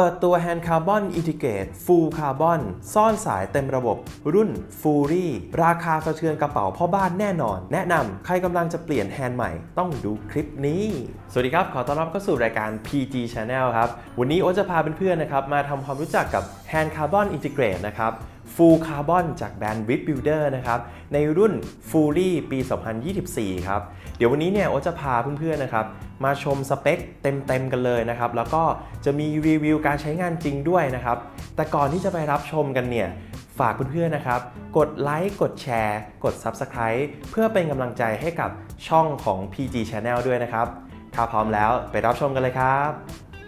เปิดตัว Hand Carbon Integrate Full Carbon ซ่อนสายเต็มระบบ รุ่น Fury ราคาสะเทือนกระเป๋าพ่อบ้านแน่นอน แนะนำใครกำลังจะเปลี่ยนแฮนด์ใหม่ ต้องดูคลิปนี้ สวัสดีครับ ขอต้อนรับเข้าสู่รายการ PG Channel ครับ วันนี้โอ๊ตจะพาเพื่อนๆนะครับ มาทำความรู้จักกับ Hand Carbon Integrate นะครับ Full Carbon จากแบรนด์ Wit Builder นะครับในรุ่น Fury ปี 2024 ครับ เดี๋ยววันนี้เนี่ยโอจะพาเพื่อนๆนะครับมาชมสเปคเต็มๆกันเลยนะครับ แล้วก็จะมีรีวิวการใช้งานจริงด้วยนะครับ แต่ก่อนที่จะไปรับชมกันเนี่ยฝากเพื่อนๆนะครับ กดไลค์ กดแชร์ กด Subscribe เพื่อเป็นกำลังใจให้กับช่องของ PG Channel ด้วยนะครับ ถ้าพร้อมแล้วไปรับชมกันเลยครับ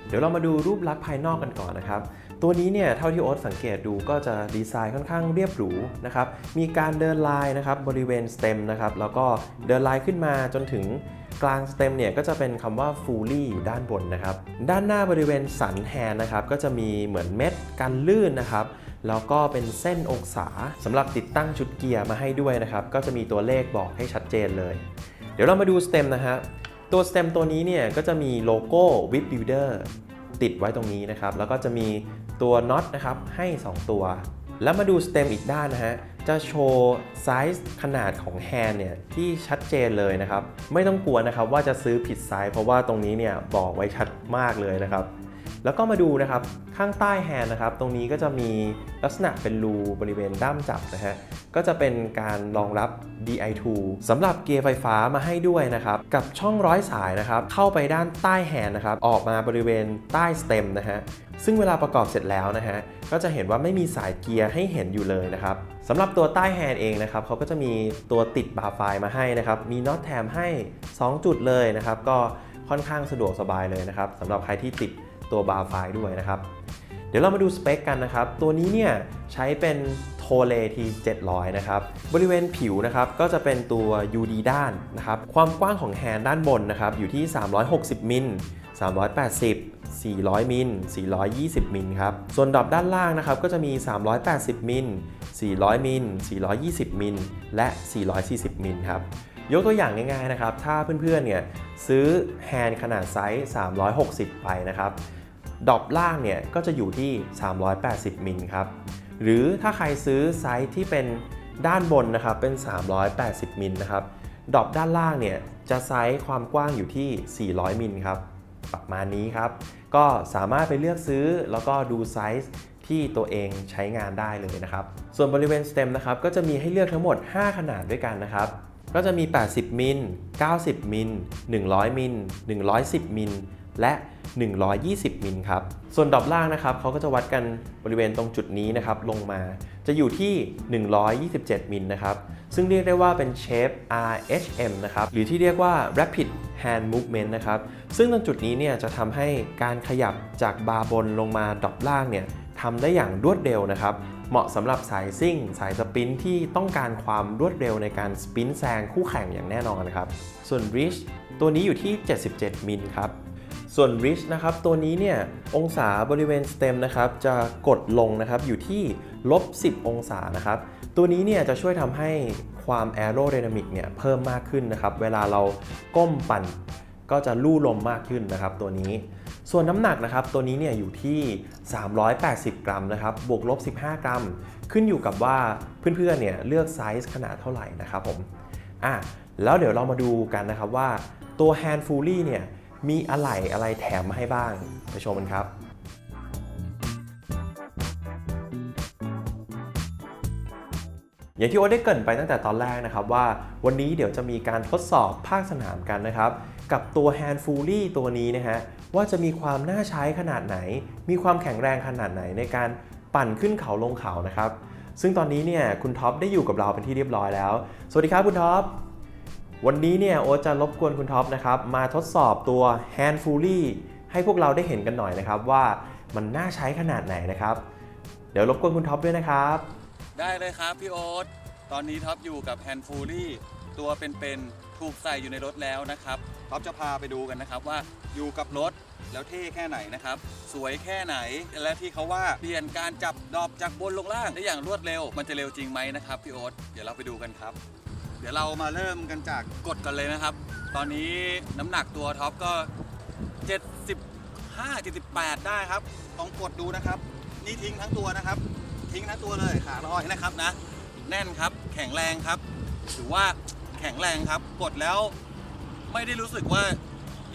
เดี๋ยวเรามาดูรูปลักษณ์ภายนอกกันก่อนนะครับ ตัวนี้เนี่ยเท่าที่โอ๊ตสังเกตดูก็จะดีไซน์ค่อนข้างเรียบหรูนะครับ มีการเดินลายนะครับบริเวณสเต็มนะครับ แล้วก็เดินลายขึ้นมาจนถึงกลางสเต็มเนี่ยก็จะเป็นคำว่า fully อยู่ด้านบนนะครับ ด้านหน้าบริเวณสันแฮนนะครับ ก็จะมีเหมือนเม็ดกันลื่นนะครับ แล้วก็เป็นเส้นองศาสำหรับติดตั้งชุดเกียร์มาให้ด้วยนะครับ ก็จะมีตัวเลขบอกให้ชัดเจนเลย เดี๋ยวเรามาดูสเต็มนะฮะตัวสเต็มตัวนี้เนี่ยก็จะมีโลโก้ Whip Builder ติดไว้ตรงนี้นะครับ แล้วก็จะมี ตัวน็อตนะครับให้ 2 ตัว แล้วมาดูสเต็มอีกด้านนะฮะจะโชว์ไซส์ขนาดของแฮนด์เนี่ยที่ชัดเจนเลยนะครับ ไม่ต้องกลัวนะครับว่าจะซื้อผิดไซส์เพราะว่าตรงนี้เนี่ยบอกไว้ชัดมากเลยนะครับ แล้วก็มาดูนะครับข้างใต้แฮนด์นะครับ ตรงนี้ก็จะมีลักษณะเป็นรูบริเวณด้ามจับนะฮะก็จะเป็นการรองรับ DI2 สำหรับเกียร์ไฟฟ้ามาให้ด้วยนะครับ กับช่องร้อยสายนะครับ เข้าไปด้านใต้แฮนด์นะครับ ออกมาบริเวณใต้สเต็มนะฮะซึ่งเวลาประกอบเสร็จแล้วนะฮะก็จะเห็นว่าไม่มีสายเกียร์ให้เห็นอยู่เลยนะครับสำหรับตัวใต้แฮนด์เองนะครับเขาก็จะมีตัวติดบาร์ไฟมาให้นะครับ มีน็อตแถมให้ 2 จุดเลยนะครับ ก็ค่อนข้างสะดวกสบายเลยนะครับสำหรับใครที่ติด ตัวบาร์ไฟด้วยนะครับ เดี๋ยวเรามาดูสเปคกันนะครับ ตัวนี้เนี่ยใช้เป็นโทเลที700 นะครับ บริเวณผิวนะครับก็จะเป็นตัว UD ด้านนะครับ ความกว้างของแฮนด์ด้านบนนะครับอยู่ที่ 360 มิล 380 400 มิล 420 มิลครับ ส่วนดรอปด้านล่างนะครับก็จะมี 380 มิล 400 มิล 420 มิล และ 440 มิลครับ ยกตัวอย่างง่ายๆนะครับ ถ้าเพื่อนๆเนี่ยซื้อแฮนด์ขนาดไซส์ 360 ไปนะครับ ดอปล่างเนี่ยก็จะอยู่ที่ 380 มิลครับ หรือถ้าใครซื้อไซส์ที่เป็นด้านบนนะครับเป็น 380 มิลนะครับ ดอปด้านล่างเนี่ยจะไซส์ความกว้างอยู่ที่ 400 มิลครับ ประมาณนี้ครับ ก็สามารถไปเลือกซื้อแล้วก็ดูไซส์ที่ตัวเองใช้งานได้เลยนะครับ ส่วนบริเวณสเต็มนะครับก็จะมีให้เลือกทั้งหมด 5 ขนาดด้วยกันนะครับ ก็จะมี 80 มิล 90 มิล 100 มิล 110 มิล และ 120 มิลครับ ส่วนดรอปล่างนะครับเขาก็จะวัดกันบริเวณตรงจุดนี้นะครับลงมา จะอยู่ที่ 127 มิลนะครับ ซึ่งเรียกได้ว่าเป็นเชฟ RHM นะครับ หรือที่เรียกว่า Rapid Hand Movement นะครับ ซึ่งตรงจุดนี้เนี่ยจะทำให้การขยับจากบาร์บนลงมาดรอปล่างเนี่ยทำได้อย่างรวดเร็วนะครับ เหมาะสำหรับสายซิ่ง สายสปินที่ต้องการความรวดเร็วในการสปินแซงคู่แข่งอย่างแน่นอนนะครับ ส่วน Reach ตัวนี้อยู่ที่ 77 มิลครับ ส่วน Reach นะครับตัวนี้เนี่ยองศาบริเวณสเต็มนะครับจะกดลงนะครับอยู่ที่ลบ 10 องศานะครับตัวนี้เนี่ยจะช่วยทำให้ความแอโร d y นามิกเนี่ยเพิ่มมากขึ้นนะครับเวลาเราก้มปั่นก็จะลู่ลมมากขึ้นนะครับตัวนี้ ส่วนน้ำหนักนะครับตัวนี้เนี่ยอยู่ที่ 380 กรัมนะครับบวกลบ 15 กรัม ขึ้นอยู่กับว่าเพื่อนๆเนี่ยเลือกไซส์ขนาดเท่าไหร่นะครับผมอะแล้วเดี๋ยวเรามาดูกันนะครับว่าตัว Hand Fully เนี่ย มีอะไหล่อะไรแถมมาให้บ้าง ไปชมกันครับอย่างที่โอ๊ตได้เกริ่นไปตั้งแต่ตอนแรกนะครับว่าวันนี้เดี๋ยวจะมีการทดสอบภาคสนามกันนะครับ กับตัว Hand Fully ตัวนี้นะฮะว่าจะมีความน่าใช้ขนาดไหน มีความแข็งแรงขนาดไหนในการปั่นขึ้นเขาลงเขานะครับ ซึ่งตอนนี้เนี่ยคุณท็อปได้อยู่กับเราเป็นที่เรียบร้อยแล้ว สวัสดีครับคุณท็อป วันนี้เนี่ยโอ๊ตจะรบกวนคุณท็อปนะครับ มาทดสอบตัว Hand Fully ให้พวกเราได้เห็นกันหน่อยนะครับ ว่ามันน่าใช้ขนาดไหนนะครับ เดี๋ยวรบกวนคุณท็อปด้วยนะครับ ได้เลยครับพี่โอ๊ตตอนนี้ท็อปอยู่กับแฮนฟูลี่ตัวเป็นๆถูกใส่อยู่ในรถแล้วนะครับท็อปจะพาไปดูกันนะครับว่าอยู่กับรถแล้วเท่แค่ไหนนะครับ สวยแค่ไหน และที่เขาว่าเปลี่ยนการจับดอบจากบนลงล่างได้อย่างรวดเร็ว มันจะเร็วจริงไหมนะครับพี่โอ๊ตเดี๋ยวเราไปดูกันครับ เดี๋ยวเรามาเริ่มกันจากกดกันเลยนะครับ ตอนนี้น้ำหนักตัวท็อปก็ 75 78 ได้ครับลองกดดูนะครับ นี่ทิ้งทั้งตัวนะครับ ทิ้งทั้งตัวเลยขาลอยนะครับนะ แน่นครับ แข็งแรงครับ ถือว่าแข็งแรงครับ กดแล้วไม่ได้รู้สึกว่า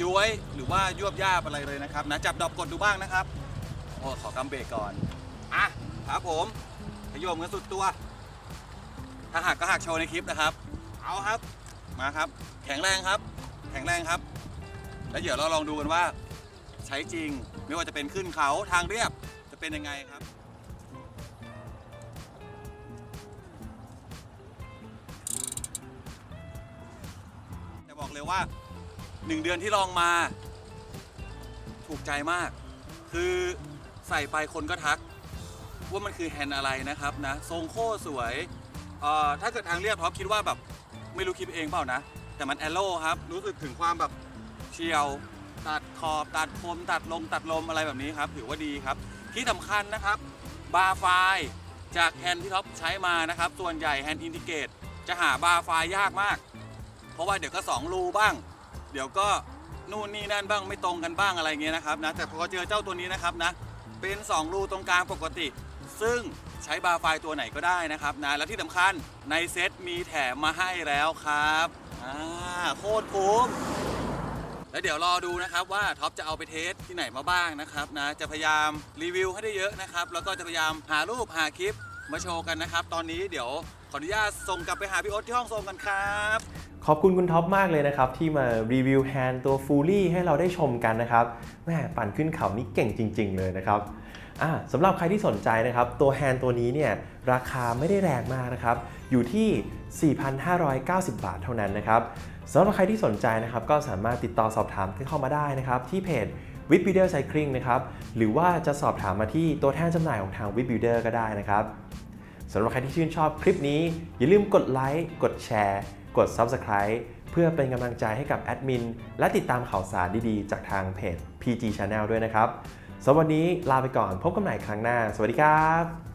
ย้วยหรือว่ายวบย่าบอะไรเลยนะครับนะจับดอกกดดูบ้างนะครับโอ้ขอกำเบรกก่อนอะครับผมขยมกันสุดตัว ถ้าหักก็หักโชว์ในคลิปนะครับ เอาครับ มาครับ แข็งแรงครับ แข็งแรงครับ แล้วเดี๋ยวเราลองดูกันว่า ใช้จริงไม่ว่าจะเป็นขึ้นเขาทางเรียบจะเป็นยังไงครับแต่บอกเลยว่า1เดือนที่ลองมา ถูกใจมาก คือใส่ไปคนก็ทัก ว่ามันคือแฮนด์อะไรนะครับนะ ทรงโคตรสวย เอ่อ ถ้าเกิดทางเรียบท็อปคิดว่าแบบ ไม่รู้คิดเองเปล่านะ แต่มันแอโร่ครับ รู้สึกถึงความแบบเฉียว ตัดขอบ ตัดคม ตัดลมตัดลมอะไรแบบนี้ครับ ถือว่าดีครับ ที่สำคัญนะครับ บาร์ไฟจากแฮนด์ที่ท็อปใช้มานะครับ ส่วนใหญ่แฮนด์อินทิเกตจะหาบาร์ไฟยากมาก เพราะว่าเดี๋ยวก็ 2 รูบ้าง เดี๋ยวก็นู่นนี่นั่นบ้างไม่ตรงกันบ้างอะไรเงี้ยนะครับนะ แต่พอเจอเจ้าตัวนี้นะครับนะ เป็น 2 รูตรงกลางปกติ ซึ่งใช้บาร์ไฟตัวไหนก็ได้นะครับนะและที่สำคัญในเซตมีแถมมาให้แล้วครับอ่าโคตรคุ้มแล้วเดี๋ยวรอดูนะครับว่าท็อปจะเอาไปเทสที่ไหนมาบ้างนะครับนะจะพยายามรีวิวให้ได้เยอะนะครับแล้วก็จะพยายามหารูปหาคลิป มาโชว์กันนะครับ ตอนนี้เดี๋ยวขออนุญาตส่งกลับไปหาพี่โอ๊ตที่ห้องส่งกันครับ ขอบคุณคุณท็อปมากเลยนะครับ ที่มารีวิวแฮนด์ตัวฟูลี่ให้เราได้ชมกันนะครับแม่ปั่นขึ้นเขานี่เก่งจริง ๆ เลยนะครับสำหรับใครที่สนใจนะครับ ตัวแฮนด์ตัวนี้เนี่ยราคาไม่ได้แรงมากนะครับ อยู่ที่ 4,590 บาทเท่านั้นนะครับสำหรับใครที่สนใจนะครับ ก็สามารถติดต่อสอบถามเข้ามาได้นะครับ ที่เพจ w i t Builder Cycling นะครับหรือว่าจะสอบถามมาที่ตัวแทนจำหน่ายของทาง w i t Builder ก็ได้นะครับสำหรับใครที่ชื่นชอบคลิปนี้ อย่าลืมกดไลค์กดแชร์กด Subscribe เพื่อเป็นกำลังใจให้กับแอดมินและติดตามข่าวสารดีๆ จากทางเพจ PG Channel ด้วยนะครับสำหรับวันนี้ลาไปก่อนพบกันใหม่ครั้งหน้า สวัสดีครับ